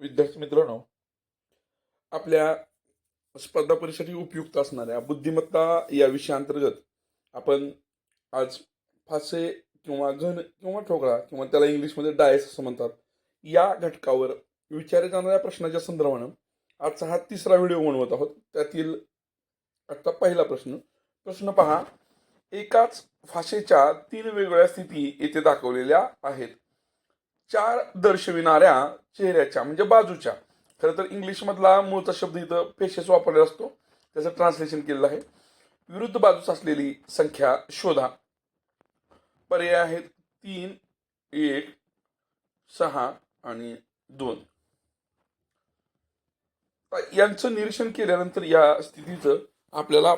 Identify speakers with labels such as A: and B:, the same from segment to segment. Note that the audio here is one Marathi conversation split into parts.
A: विद्यार्थी मित्रांनो आपल्या स्पर्धा परीक्षेसाठी उपयुक्त असणाऱ्या बुद्धिमत्ता या विषयाअंतर्गत आपण आज फासे किंवा घन किंवा ठोकळा किंवा त्याला इंग्लिशमध्ये डायस असं म्हणतात या घटकावर विचारल्या जाणाऱ्या प्रश्नाच्या संदर्भानं आजचा हा तिसरा व्हिडिओ बनवत आहोत. त्यातील आता पहिला प्रश्न प्रश्न पहा एकाच फाशेच्या तीन वेगवेगळ्या स्थिती येथे दाखवलेल्या आहेत. चार दर्शविणाऱ्या चेहऱ्याच्या म्हणजे बाजूच्या. खरं तर इंग्लिशमधला मूळचा शब्द इथं पेशेस वापरलेला असतो. त्याचं ट्रान्सलेशन केलेलं आहे. विरुद्ध बाजूस असलेली संख्या शोधा. पर्याय आहेत तीन एक सहा आणि दोन. यांचं निरीक्षण केल्यानंतर या स्थितीचं आपल्याला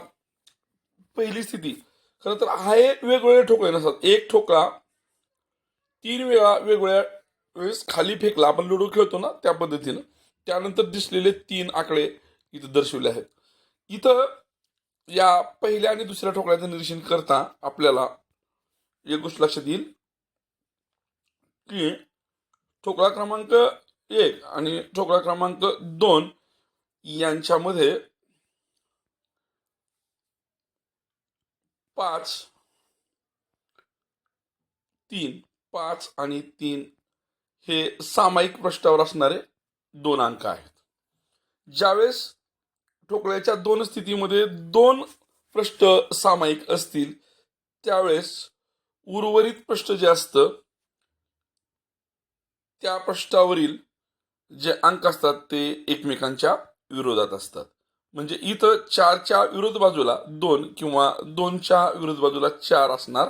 A: पहिली स्थिती. खरं तर हा एक वेगवेगळे ठोकळे नसतात. एक ठोकळा तीन वेळा वेगवेगळ्या वेळेस खाली फेकला. आपण लुडो खेळतो ना त्या पद्धतीनं. त्यानंतर दिसलेले तीन आकडे इथं दर्शवले आहेत. इथं या पहिल्या आणि दुसऱ्या ठोकळ्याचं निरीक्षण करता आपल्याला एक गोष्ट लक्षात येईल की ठोकळा क्रमांक एक आणि ठोकळा क्रमांक दोन यांच्यामध्ये पाच तीन पाच आणि तीन हे सामायिक पृष्ठावर असणारे दोन अंक आहेत. ज्यावेळेस ठोकळ्याच्या दोन स्थितीमध्ये दोन पृष्ठ सामायिक असतील त्यावेळेस उर्वरित पृष्ठ जे असतं त्या पृष्ठावरील जे अंक असतात ते एकमेकांच्या विरोधात असतात. म्हणजे इथं चारच्या विरोध बाजूला दोन किंवा दोनच्या विरोध बाजूला चार असणार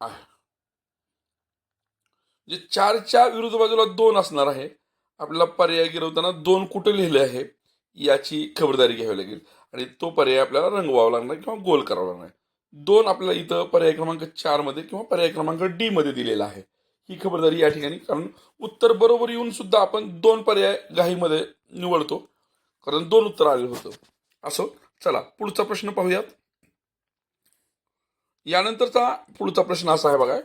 A: आहे जे चारच्या विरुद्ध बाजूला दोन असणार आहे आपल्याला पर्याय गिरवताना दोन कुठे लिहिले आहे याची खबरदारी घ्यावी लागेल. आणि तो पर्याय आपल्याला रंगवावा लागणार किंवा गोल करावा लागणार दोन आपल्याला इथं पर्याय क्रमांक चारमध्ये किंवा पर्याय क्रमांक डी मध्ये दिलेला आहे. ही खबरदारी या ठिकाणी कारण उत्तर बरोबर येऊन सुद्धा आपण दोन पर्याय घाईमध्ये निवडतो. कारण दोन उत्तर आलेलं होतं. असो चला पुढचा प्रश्न पाहूयात. यानंतरचा पुढचा प्रश्न असा आहे बघा.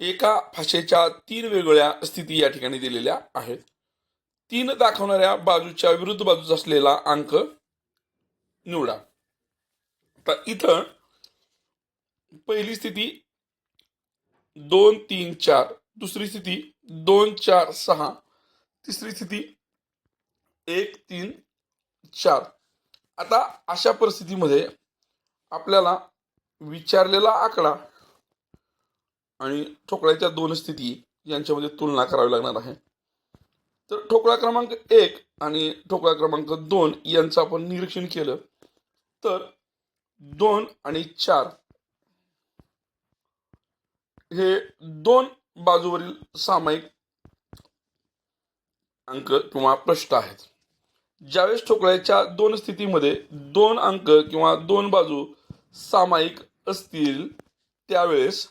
A: एका भाषेच्या तीन वेगवेगळ्या स्थिती या ठिकाणी दिलेल्या आहेत. तीन दाखवणाऱ्या बाजूच्या विरुद्ध बाजूचा असलेला अंक निवडा. तर इथं पहिली स्थिती दोन तीन चार दुसरी स्थिती दोन चार सहा तिसरी स्थिती एक तीन चार. आता अशा परिस्थितीमध्ये आपल्याला विचारलेला आकडा आणि ठोकळ्याच्या दोन स्थिती यांच्यामध्ये तुलना करावी लागणार आहे. तर ठोकळा क्रमांक एक आणि ठोकळा क्रमांक दोन यांचं आपण निरीक्षण केलं. तर दोन आणि चार हे दोन बाजूवरील सामायिक अंक किंवा प्रश्न आहेत. ज्यावेळेस ठोकळ्याच्या दोन स्थितीमध्ये दोन अंक किंवा दोन बाजू सामायिक असतील त्यावेळेस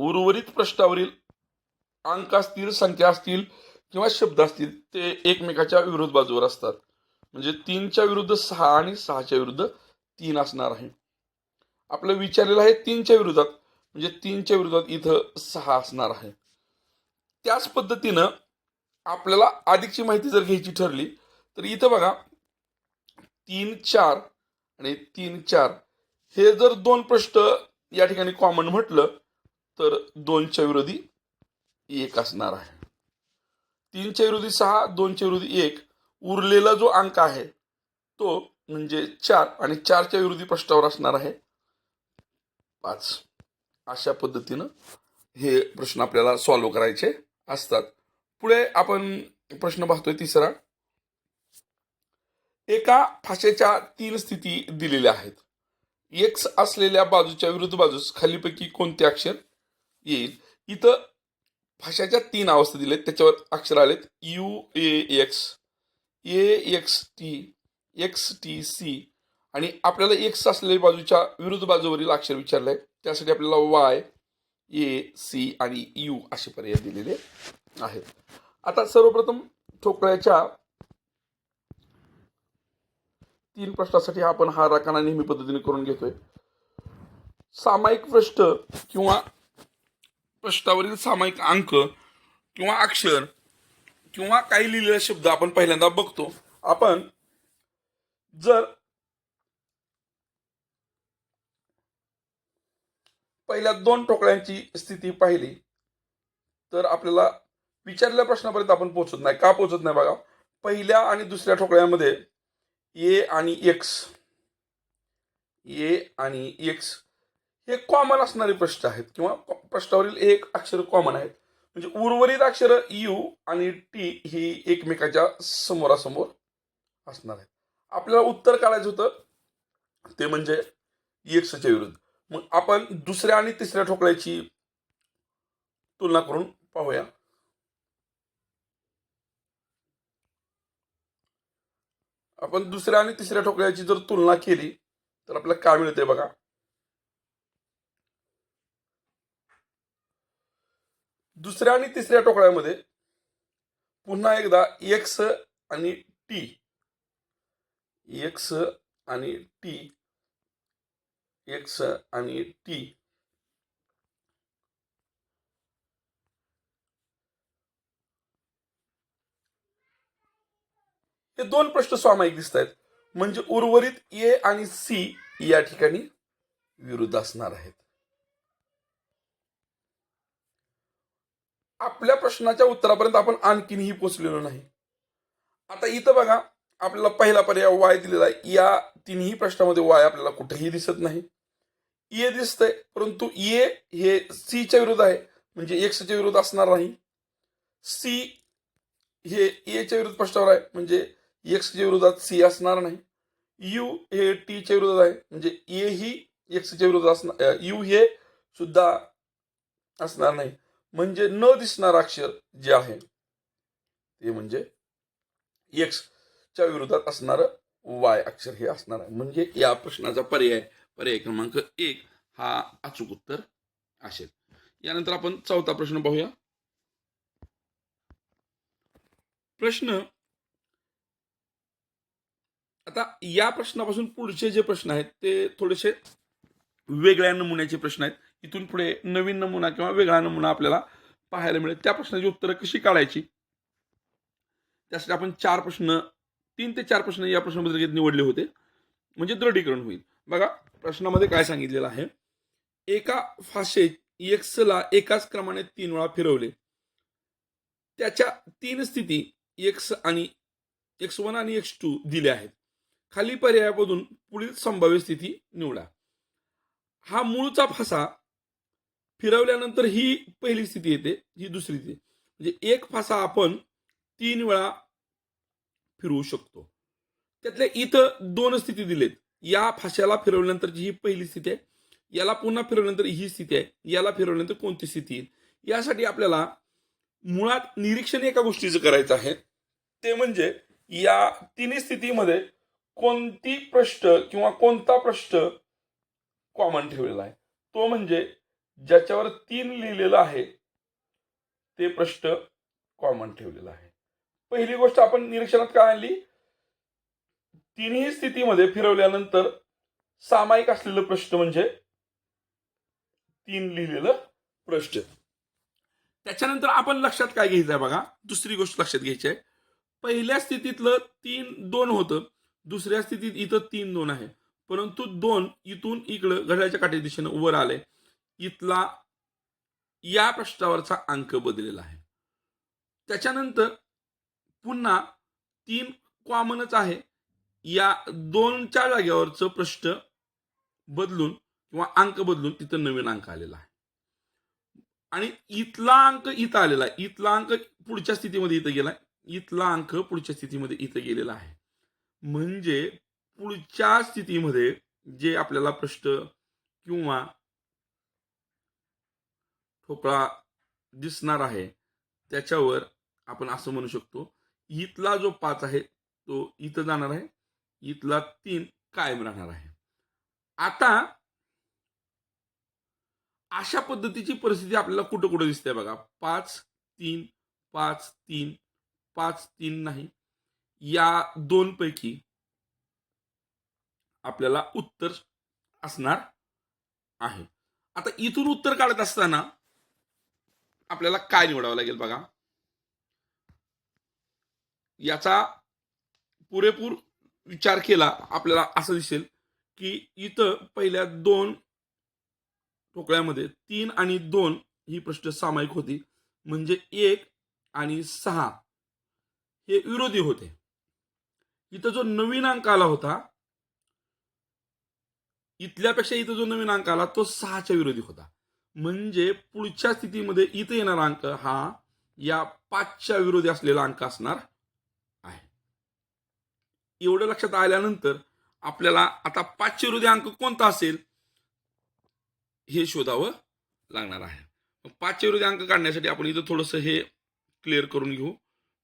A: उर्वरित पृष्ठावरील अंक असतील संख्या असतील किंवा शब्द असतील ते एकमेकाच्या विरुद्ध बाजूवर असतात. म्हणजे तीनच्या विरुद्ध सहा आणि सहाच्या विरुद्ध तीन असणार आहे. आपलं विचारलेलं आहे तीनच्या विरोधात म्हणजे तीनच्या विरोधात इथं सहा असणार आहे. त्याच पद्धतीनं आपल्याला अधिकची माहिती जर घ्यायची ठरली तर इथं बघा तीन चार आणि तीन चार. हे जर दोन पृष्ठ या ठिकाणी कॉमन म्हटलं तर दोनच्या विरोधी एक असणार आहे. तीनच्या विरोधी सहा दोनच्या विरोधी एक. उरलेला जो अंक आहे तो म्हणजे चार आणि चारच्या विरोधी पृष्ठावर असणार आहे पाच. अशा पद्धतीनं हे प्रश्न आपल्याला सॉल्व करायचे असतात. पुढे आपण प्रश्न पाहतोय तिसरा. एका फाशेच्या तीन स्थिती दिलेल्या आहेत. एक्स असलेल्या बाजूच्या विरुद्ध बाजूस खालीपैकी कोणते अक्षर येईल. इथं भाषाच्या तीन अवस्था दिलेत. त्याच्यावर अक्षर आलेत. U A X. A X T. X T C. आणि आपल्याला एक्स असलेल्या बाजूच्या विरुद्ध बाजूवरील अक्षर विचारलंय. त्यासाठी आपल्याला वाय ए सी आणि यू असे पर्याय दिलेले आहेत. आता सर्वप्रथम ठोकळ्याच्या तीन प्रश्नासाठी आपण हा राखाना नेहमी पद्धतीने करून घेतोय. सामायिक पृष्ठ किंवा पृष्ठावरील सामायिक अंक किंवा अक्षर किंवा काही लिहिलेला शब्द आपण पहिल्यांदा बघतो. आपण जर पहिल्या दोन ठोकळ्यांची स्थिती पाहिली तर आपल्याला विचारलेल्या प्रश्नापर्यंत आपण पोहोचत नाही. का पोहोचत नाही बघा? पहिल्या आणि दुसऱ्या ठोकळ्यामध्ये ए आणि एक्स ए आणि एक्स हे कॉमन असणारे प्रश्न आहेत. किंवा प्रश्नावरील एक अक्षर कॉमन आहेत. म्हणजे उर्वरित अक्षर यू आणि टी ही एकमेकाच्या समोरासमोर असणार आहेत. आपल्याला उत्तर काढायचं होतं ते म्हणजे एक्सच्या विरुद्ध. मग आपण दुसऱ्या आणि तिसऱ्या ठोकळ्याची तुलना करून पाहूया. आपण दुसऱ्या आणि तिसऱ्या ठोकळ्याची जर तुलना केली तर आपल्याला काय मिळते बघा? दुसऱ्या आणि तिसऱ्या टोकळ्यामध्ये पुन्हा एकदा एक्स आणि टी एक्स आणि टी एक्स आणि टी हे दोन प्रश्न स्वामायिक दिसत आहेत म्हणजे उर्वरित ए आणि सी या ठिकाणी विरुद्ध असणार आहेत. आपल्या प्रश्नाच्या उत्तरापर्यंत आपण आणखीनही पोचलेलो नाही. आता इथं बघा आपल्याला पहिला पर्याय वाय दिलेला आहे. या तिन्ही प्रश्नामध्ये वाय आपल्याला कुठेही दिसत नाही. ए दिसतंय परंतु ए हे सीच्या विरुद्ध आहे म्हणजे एक्सच्या विरुद्ध असणार नाही. सी हे एच्या विरुद्ध प्रश्नावर आहे म्हणजे एक्सच्या विरोधात सी असणार नाही. यू हे टीच्या विरोधात आहे म्हणजे ए ही एक्सच्या विरोधात असणार यू हे सुद्धा असणार नाही. म्हणजे न दिसणार अक्षर जे आहे ते म्हणजे एक्स च्या विरोधात असणार वाय अक्षर हे असणार आहे. म्हणजे या प्रश्नाचा पर्याय पर्याय क्रमांक एक हा अचूक उत्तर असेल. यानंतर आपण चौथा प्रश्न पाहूया. प्रश्न आता या प्रश्नापासून पुढचे जे प्रश्न आहेत ते थोडेसे वेगळ्या नमुन्याचे प्रश्न आहेत. इथून पुढे नवीन नमुना किंवा वेगळा नमुना आपल्याला पाहायला मिळेल. त्या प्रश्नाची उत्तरं कशी काढायची? त्यासाठी आपण चार प्रश्न तीन ते चार प्रश्न या प्रश्नपत्रिकेत निवडले होते. म्हणजे दृढीकरण होईल. बघा प्रश्नामध्ये काय सांगितलेलं आहे? एका फाशेत एक्सला एकाच क्रमाने तीन वेळा फिरवले. त्याच्या तीन स्थिती एक्स आणि एक्स वन आणि एक्स टू दिल्या आहेत. खाली पर्यायामधून पुढील संभाव्य स्थिती निवडा. हा मूळचा फासा फिरवल्यानंतर ही पहिली स्थिती येते ही दुसरी स्थिती. म्हणजे एक फासा आपण तीन वेळा फिरवू शकतो. त्यातल्या इथं दोन स्थिती दिलेत. या फाश्याला फिरवल्यानंतरची ही पहिली स्थिती आहे. याला पुन्हा फिरवल्यानंतर ही स्थिती आहे. याला फिरवल्यानंतर कोणती स्थिती येईल? यासाठी आपल्याला मुळात निरीक्षण एका गोष्टीचं करायचं आहे. ते म्हणजे या तिन्ही स्थितीमध्ये कोणती पृष्ठ किंवा कोणता पृष्ठ कॉमन ठेवलेला आहे. तो म्हणजे ज्याच्यावर तीन लिहिलेलं आहे ते प्रश्न कॉमन ठेवलेलं आहे. पहिली गोष्ट आपण निरीक्षणात काय आणली? तिन्ही स्थितीमध्ये फिरवल्यानंतर सामायिक असलेलं प्रश्न म्हणजे तीन लिहिलेलं प्रश्न. त्याच्यानंतर आपण लक्षात काय घ्यायचं आहे बघा? दुसरी गोष्ट लक्षात घ्यायची आहे. पहिल्या स्थितीतलं तीन दोन होतं. दुसऱ्या स्थितीत इथं तीन दोन आहे. परंतु दोन इथून इकडं घड्याच्या काठी दिशेनं वर आले इथला या पृष्ठावरचा अंक बदललेला आहे. त्याच्यानंतर पुन्हा तीन कॉमनच आहे. या दोनच्या जागेवरचं पृष्ठ बदलून किंवा अंक बदलून तिथं नवीन अंक आलेला आहे. आणि इथला अंक इथं आलेला आहे. इथला अंक पुढच्या स्थितीमध्ये इथं गेला इथला अंक पुढच्या स्थितीमध्ये इथं गेलेला आहे. म्हणजे पुढच्या स्थितीमध्ये जे आपल्याला पृष्ठ किंवा ठोकळा दिसणार आहे त्याच्यावर आपण असं म्हणू शकतो इथला जो पाच आहे तो इथं जाणार आहे इथला तीन कायम राहणार आहे. आता अशा पद्धतीची परिस्थिती आपल्याला कुठं कुठं दिसते बघा. पाच तीन पाच तीन पाच तीन नाही. या दोन पैकी आपल्याला उत्तर असणार आहे. आता इथून उत्तर काढत असताना आपल्याला काय निवडावं लागेल बघा? याचा पुरेपूर विचार केला आपल्याला असं दिसेल की इथं पहिल्या दोन ठोकळ्यामध्ये तीन आणि दोन ही प्रश्न सामायिक होती. म्हणजे एक आणि सहा हे विरोधी होते. इथं जो नवीन अंक आला होता इथल्यापेक्षा इथं जो नवीन अंक आला तो सहाच्या विरोधी होता. म्हणजे पुढच्या स्थितीमध्ये इथं येणारा अंक हा या पाचच्या विरोधी असलेला अंक असणार आहे. एवढं लक्षात आल्यानंतर आपल्याला आता पाचशे विरोधी अंक कोणता असेल हे शोधावं लागणार आहे. पाचशे विरोधी अंक काढण्यासाठी आपण इथं थोडंसं हे क्लिअर करून घेऊ.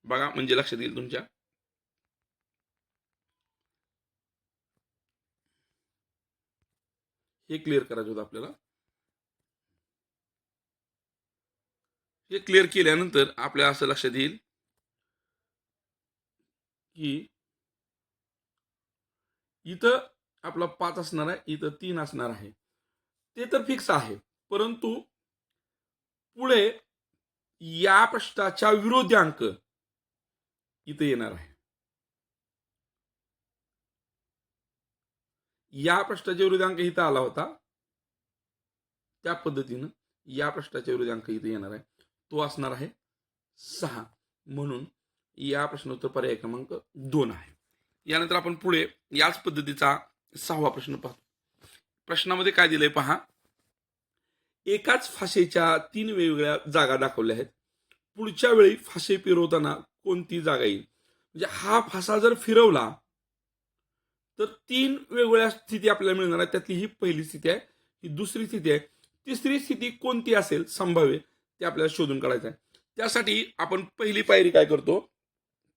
A: बघा म्हणजे लक्षात येईल तुमच्या. हे क्लिअर करायचं होतं आपल्याला. हे क्लिअर केल्यानंतर आपल्या असं लक्षात येईल की इथं आपला पाच असणार आहे इथं तीन असणार आहे. ते तर फिक्स आहे परंतु पुढे या पृष्ठाच्या विरोधी अंक इथं येणार आहे. या प्रश्नाच्या विरोधी इथं आला होता. त्या पद्धतीनं या पृष्ठाच्या विरोधी इथं येणार आहे. तो असणार आहे सहा. म्हणून या प्रश्नोत्तर पर्याय क्रमांक दोन आहे. यानंतर आपण पुढे याच पद्धतीचा सहावा प्रश्न पाहतो. प्रश्नामध्ये काय दिलंय पहा? एकाच फाशेच्या तीन वेगवेगळ्या जागा दाखवल्या आहेत. पुढच्या वेळी फाशे फिरवताना कोणती जागा येईल? म्हणजे हा फासा जर फिरवला तर तीन वेगवेगळ्या स्थिती आपल्याला मिळणार आहे त्यातली ही पहिली स्थिती आहे ही दुसरी स्थिती आहे. तिसरी स्थिती कोणती असेल? संभाव्य. ते आपल्याला शोधून काढायचं आहे त्यासाठी आपण पहिली पायरी काय करतो?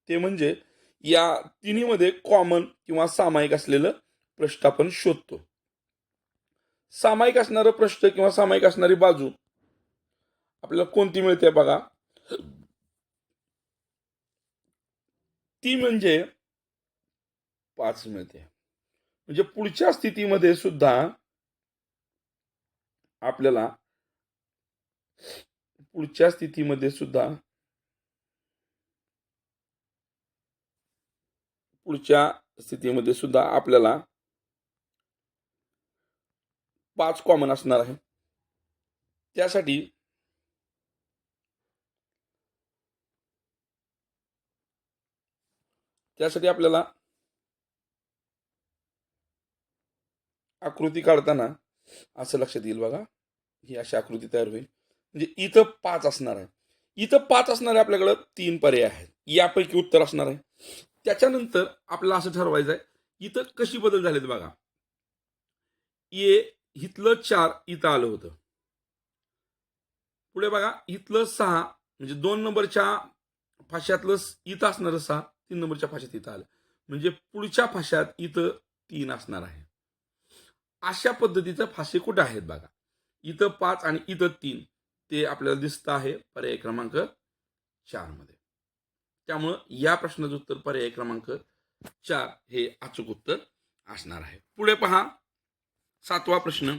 A: ते म्हणजे या तिन्हीमध्ये कॉमन किंवा सामायिक असलेलं प्रश्न आपण शोधतो. सामायिक असणारं प्रश्न किंवा सामायिक असणारी बाजू आपल्याला कोणती मिळते बघा? ती म्हणजे पाच मिळते. म्हणजे पुढच्या स्थितीमध्ये सुद्धा आपल्याला पुढच्या स्थितीमध्ये सुद्धा पुढच्या स्थितीमध्ये सुद्धा आपल्याला पाच कॉमन असणार आहे. त्यासाठी त्यासाठी आपल्याला आकृती काढताना असं लक्षात येईल बघा. ही अशी आकृती तयार होईल. म्हणजे इथं पाच असणार आहे. इथं पाच असणारे आपल्याकडं तीन पर्याय आहेत. यापैकी उत्तर असणार आहे. त्याच्यानंतर आपल्याला असं ठरवायचं आहे इथं कशी बदल झालेत बघा. ये इथलं चार इथं आलं होतं. पुढे बघा इथलं सहा म्हणजे दोन नंबरच्या फाश्यातलं इथं असणारं सहा तीन नंबरच्या फाश्यात इथं आलं. म्हणजे पुढच्या फाश्यात इथं तीन असणार आहे. अशा पद्धतीचं फासे कुठे आहेत बघा. इथं पाच आणि इथं तीन. ते आपल्याला दिसतं आहे पर्याय क्रमांक चारमध्ये. त्यामुळं या प्रश्नाचं उत्तर पर्याय क्रमांक चार हे अचूक उत्तर असणार आहे. पुढे पहा. सातवा प्रश्न.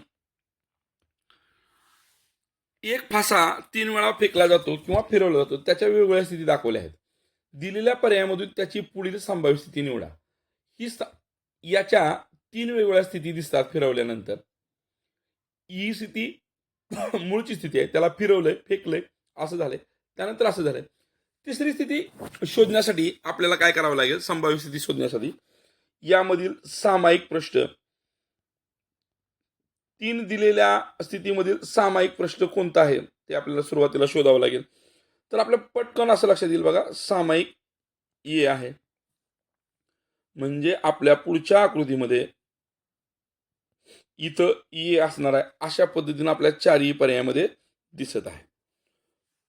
A: एक फासा तीन वेळा फेकला जातो किंवा फिरवला जातो त्याच्या वेगवेगळ्या स्थिती दाखवल्या आहेत. दिलेल्या पर्यायामधून त्याची पुढील संभाव्य स्थिती निवडा. ही याच्या तीन वेगवेगळ्या स्थिती दिसतात फिरवल्यानंतर. ही स्थिती मूळची स्थिती आहे. त्याला फिरवलंय फेकलंय असं झालंय. त्यानंतर असं झालंय. तिसरी स्थिती शोधण्यासाठी आपल्याला काय करावं लागेल? संभाव्य स्थिती शोधण्यासाठी. यामधील सामायिक प्रश्न. तीन दिलेल्या स्थितीमधील सामायिक प्रश्न कोणता आहे? ते आपल्याला सुरुवातीला शोधावं लागेल. तर आपल्या पटकन असं लक्षात येईल बघा. सामायिक ये आहे. म्हणजे आपल्या पुढच्या आकृतीमध्ये इथं ई असणार आहे अशा पद्धतीने आपल्या चारही पर्यायामध्ये दिसत आहे.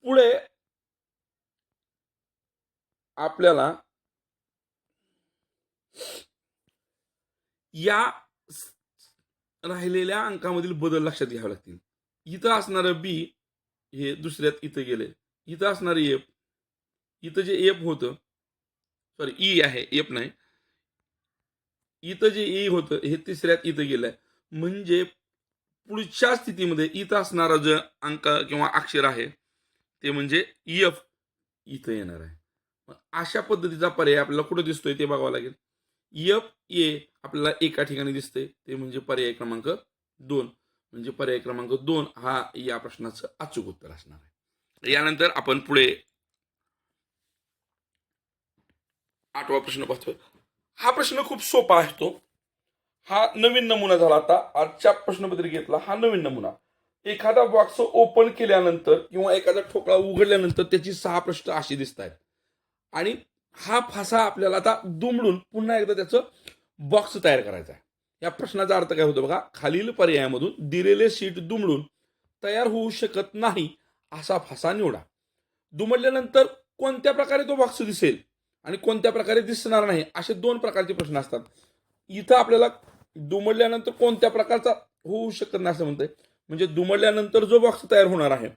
A: पुढे आपल्याला या राहिलेल्या अंकामधील बदल लक्षात घ्यावे लागतील. इथं असणारं बी हे दुसऱ्यात इथं गेले इथं असणारं एफ इथं जे एफ होतं सॉरी ई e आहे एफ नाही. इथं जे ई होतं हे तिसऱ्यात इथं गेलंय. म्हणजे पुढच्या स्थितीमध्ये इथं असणारा जो अंक किंवा अक्षर आहे ते म्हणजे एफ इथं येणार आहे. अशा पद्धतीचा पर्याय आपल्याला कुठं दिसतोय ते बघावं लागेल. एफ ए आपल्याला एका ठिकाणी दिसतंय ते म्हणजे पर्याय क्रमांक दोन. म्हणजे पर्याय क्रमांक दोन हा या प्रश्नाचं अचूक उत्तर असणार आहे. यानंतर आपण पुढे आठवा प्रश्न पाहतोय. हा प्रश्न खूप सोपा असतो हा नवीन नमुना झाला आता. आजच्या प्रश्नपत्रिकेतला हा नवीन नमुना. एखादा बॉक्स ओपन केल्यानंतर किंवा एखादा ठोकळा उघडल्यानंतर त्याची सहा प्रश्न अशी दिसत आहेत आणि हा फासा आपल्याला आता दुमडून पुन्हा एकदा त्याचं बॉक्स तयार करायचा आहे या प्रश्नाचा अर्थ काय होतो बघा खालील पर्यायामधून दिलेले सीट दुमडून तयार होऊ शकत नाही असा फासा निवडा. दुमडल्यानंतर कोणत्या प्रकारे तो बॉक्स दिसेल आणि कोणत्या प्रकारे दिसणार नाही असे दोन प्रकारचे प्रश्न असतात. इथं आपल्याला दुमडल्यानंतर कोणत्या प्रकारचा होऊ शकत नाही असं म्हणतंय. म्हणजे दुमडल्यानंतर जो बॉक्स तयार होणार आहे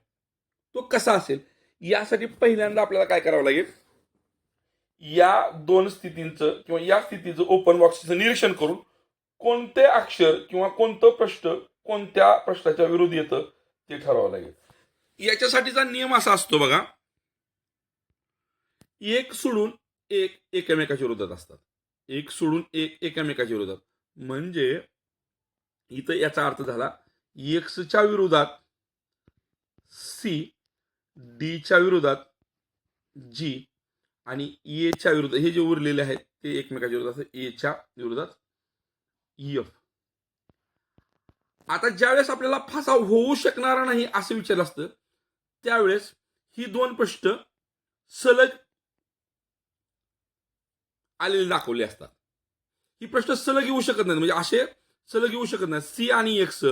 A: तो कसा असेल? यासाठी पहिल्यांदा आपल्याला काय करावं लागेल? या दोन स्थितींचं किंवा या स्थितीचं ओपन बॉक्सचं निरीक्षण करून कोणते अक्षर किंवा कोणतं प्रश्न कोणत्या प्रश्नाच्या विरुद्ध येतं ते ठरवावं लागेल. याच्यासाठीचा नियम असा असतो बघा. एक सोडून एक एकमेकाच्या विरोधात असतात. एक सोडून एक एकमेकाच्या विरोधात. म्हणजे इथं याचा अर्थ झाला एक्सच्या विरोधात सी डीच्या विरोधात जी आणि एच्या विरोधात हे जे उरलेले आहेत ते एकमेकाच्या विरोधात एच्या विरोधात एफ आता ज्यावेळेस आपल्याला फासा होऊ शकणार नाही असं विचारलं असतं त्यावेळेस ही दोन पृष्ठ सलग आलेले दाखवले असतात. ही प्रश्न सलग येऊ शकत नाहीत. म्हणजे असे सलग येऊ शकत नाही सी आणि एक्स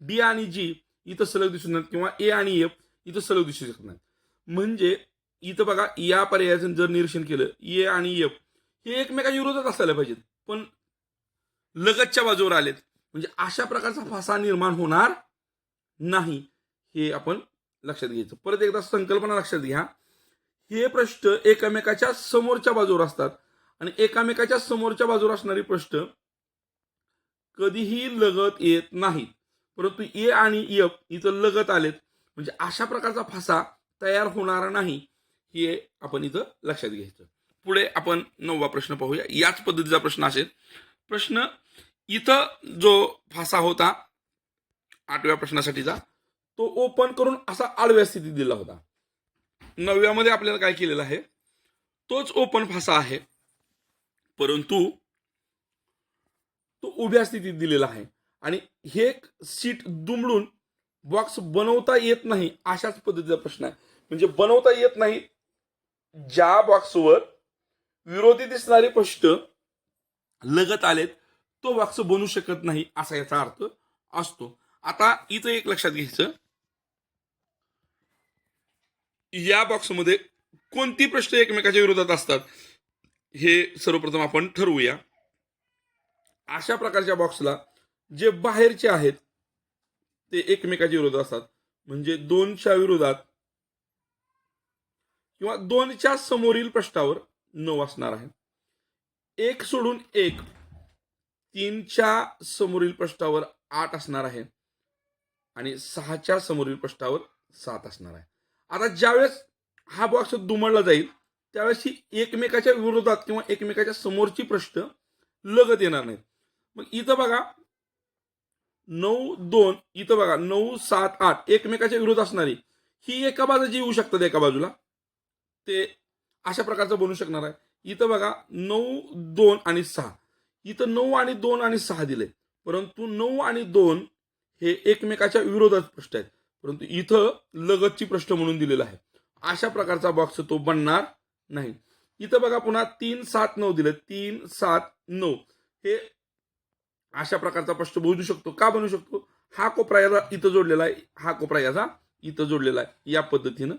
A: डी आणि जी इथं सलग दिसू नाहीत किंवा ए आणि एफ इथं सलग दिसू शकत नाहीत. म्हणजे इथं बघा या पर्यायाचं जर निरीक्षण केलं ए आणि एफ हे एकमेकांच्या विरोधात असायला पाहिजेत. पण लगतच्या बाजूवर आलेत. म्हणजे अशा प्रकारचा फासा निर्माण होणार नाही हे आपण लक्षात घ्यायचं. परत एकदा संकल्पना लक्षात घ्या. हे प्रश्न एकमेकाच्या समोरच्या बाजूवर असतात. आणि एकामेकाच्या समोरच्या बाजूला असणारे प्रश्न कधीही लगत येत नाहीत. परंतु ए आणि एफ इथं लगत आलेत. म्हणजे अशा प्रकारचा फासा तयार होणार नाही हे आपण इथं लक्षात घ्यायचं. पुढे आपण नववा प्रश्न पाहूया. याच पद्धतीचा प्रश्न असेल. प्रश्न इथं जो फासा होता आठव्या प्रश्नासाठीचा तो ओपन करून असा आडव्या स्थितीत दिला होता. नवव्यामध्ये आपल्याला काय केलेलं आहे? तोच ओपन फासा आहे. परंतु तो उभ्या स्थितीत दिलेला आहे. आणि हे सीट दुमडून बॉक्स बनवता येत नाही अशाच पद्धतीचा प्रश्न आहे. म्हणजे बनवता येत नाही ज्या बॉक्सवर विरोधी दिसणारे प्रश्न लगत आलेत तो बॉक्स बनू शकत नाही असा याचा अर्थ असतो. आता इथं एक लक्षात घ्यायचं. या बॉक्समध्ये कोणती प्रश्न एकमेकाच्या विरोधात असतात? हे सर्वप्रथम आपण ठरवूया. अशा प्रकारच्या बॉक्सला जे बाहेरचे आहेत ते एकमेकाच्या विरोधात असतात. म्हणजे दोनच्या विरोधात किंवा दोनच्या समोरील पृष्ठावर नऊ असणार आहे एक सोडून एक तीनच्या समोरील पृष्ठावर आठ असणार आहे आणि सहाच्या समोरील पृष्ठावर सात असणार आहे. आता ज्यावेळेस हा बॉक्स दुमडला जाईल त्यावेळेस ही एकमेकाच्या विरोधात किंवा एकमेकाच्या समोरची प्रश्न लगत येणार नाहीत. मग इथं बघा नऊ दोन इथं बघा नऊ सात आठ एकमेकाच्या विरोध असणारी ही एका बाजूची येऊ शकतात एका बाजूला. ते अशा प्रकारचं बनू शकणार आहे. इथं बघा नऊ दोन आणि सहा. इथं नऊ आणि दोन आणि सहा दिले परंतु नऊ आणि दोन हे एकमेकाच्या विरोधात प्रश्न आहेत. परंतु इथं लगतची प्रश्न म्हणून दिलेला आहे. अशा प्रकारचा बॉक्स तो बनणार नाही. इथं बघा पुन्हा तीन सात नऊ दिलं. तीन सात नऊ. हे अशा प्रकारचा प्रश्न बनू शकतो. का बनू शकतो? हा कोपरा याचा इथं जोडलेला आहे. हा कोपरा याचा इथं जोडलेला आहे. या पद्धतीनं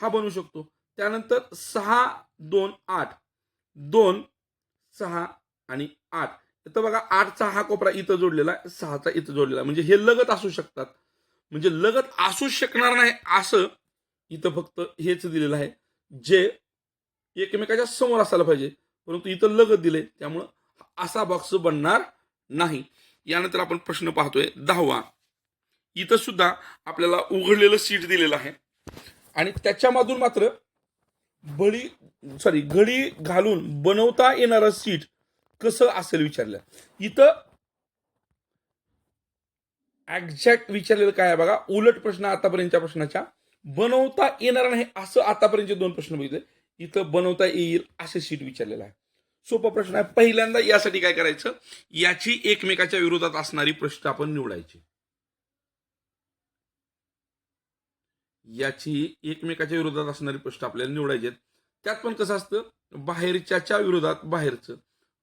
A: हा बनू शकतो. त्यानंतर सहा दोन आठ. दोन सहा आणि आठ. इथं बघा आठचा हा कोपरा इथं जोडलेला आहे. सहाचा इथं जोडलेला आहे. म्हणजे हे लगत असू शकतात. म्हणजे लगत असू शकणार नाही असं इथं फक्त हेच दिलेलं आहे. जे एकमेकाच्या समोर असायला पाहिजे. परंतु इथं लगत दिले त्यामुळं असा बॉक्स बनणार नाही. यानंतर आपण प्रश्न पाहतोय दहावा. इथं सुद्धा आपल्याला उघडलेलं सीट दिलेलं आहे. आणि त्याच्यामधून मात्र बळी सॉरी घडी घालून बनवता येणारं सीट कसं असेल विचारलं. इथं एक्झॅक्ट विचारलेलं काय आहे बघा. उलट प्रश्न आतापर्यंतच्या प्रश्नाच्या. बनवता येणार नाही असं आतापर्यंतचे दोन प्रश्न बघितले. इथं बनवता येईल असे सीट विचारलेलं आहे. सोपा प्रश्न आहे. पहिल्यांदा यासाठी काय करायचं? याची एकमेकाच्या विरोधात असणारी प्रश्न आपण निवडायची. याची एकमेकाच्या विरोधात असणारी प्रश्न आपल्याला निवडायचे आहेत. त्यात पण कसं असतं? बाहेरच्याच्या विरोधात बाहेरचं.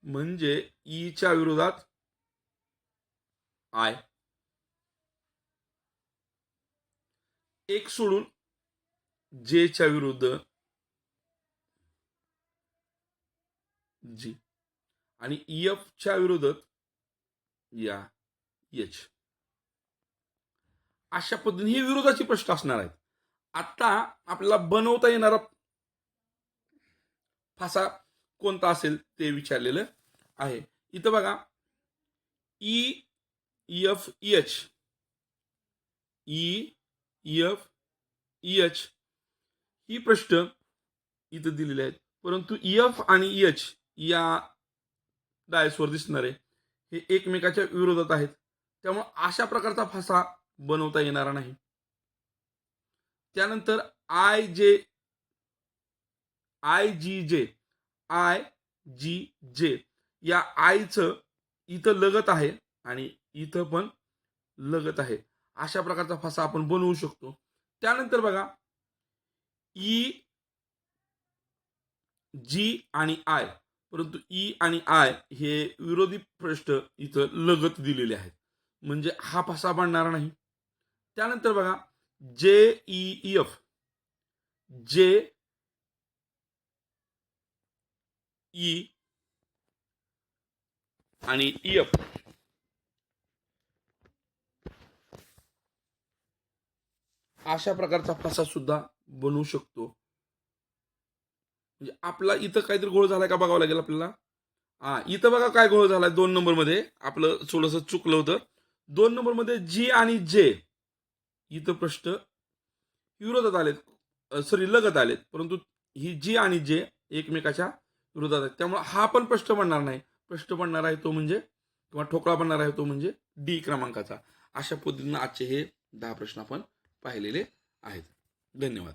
A: म्हणजे ईच्या विरोधात आय. एक सोडून जेच्या विरुद्ध जी. आणि ई च्या विरोधात या एच अशा पद्धतीने हे विरोधाचे प्रश्न असणार आहेत. आता आपल्याला बनवता येणारा फासा कोणता असेल ते विचारलेलं आहे. इथं बघा. E F H E F H ही प्रश्न इथं दिलेले आहेत. परंतु एफ आणि एच या डायसवर दिसणारे हे एकमेकाच्या विरोधात आहेत. त्यामुळे अशा प्रकारचा फासा बनवता येणार नाही. त्यानंतर आय जे आय जी जे आय जी जे या आयचं इथं लगत आहे आणि इथं पण लगत आहे. अशा प्रकारचा फासा आपण बनवू शकतो. त्यानंतर बघा e, ई जी आणि आय परंतु ई आणि आय हे विरोधी प्रश्न इथं लगत दिलेले आहेत. म्हणजे हा फसा बनणार नाही. त्यानंतर बघा जे ई एफ जे ई आणि ई एफ अशा प्रकारचा फसा सुद्धा बनवू शकतो. म्हणजे आपला इथं काहीतरी घोळ झाला का बघावं लागेल आपल्याला? हा इथं बघा काय घोळ झाला दोन नंबरमध्ये. आपलं थोडस चुकलं होतं. दोन नंबरमध्ये जी आणि जे. इथं प्रश्न. विरोधात आलेत. सॉरी लगत आलेत. परंतु ही जी आणि जे एकमेकाच्या विरोधात आहेत. त्यामुळे हा पण प्रश्न बनणार नाही. प्रश्न बनणार आहे तो म्हणजे किंवा ठोकळा बनणार आहे तो म्हणजे डी क्रमांकाचा. अशा पद्धतीनं आजचे हे दहा प्रश्न आपण पाहिलेले आहेत. धन्यवाद.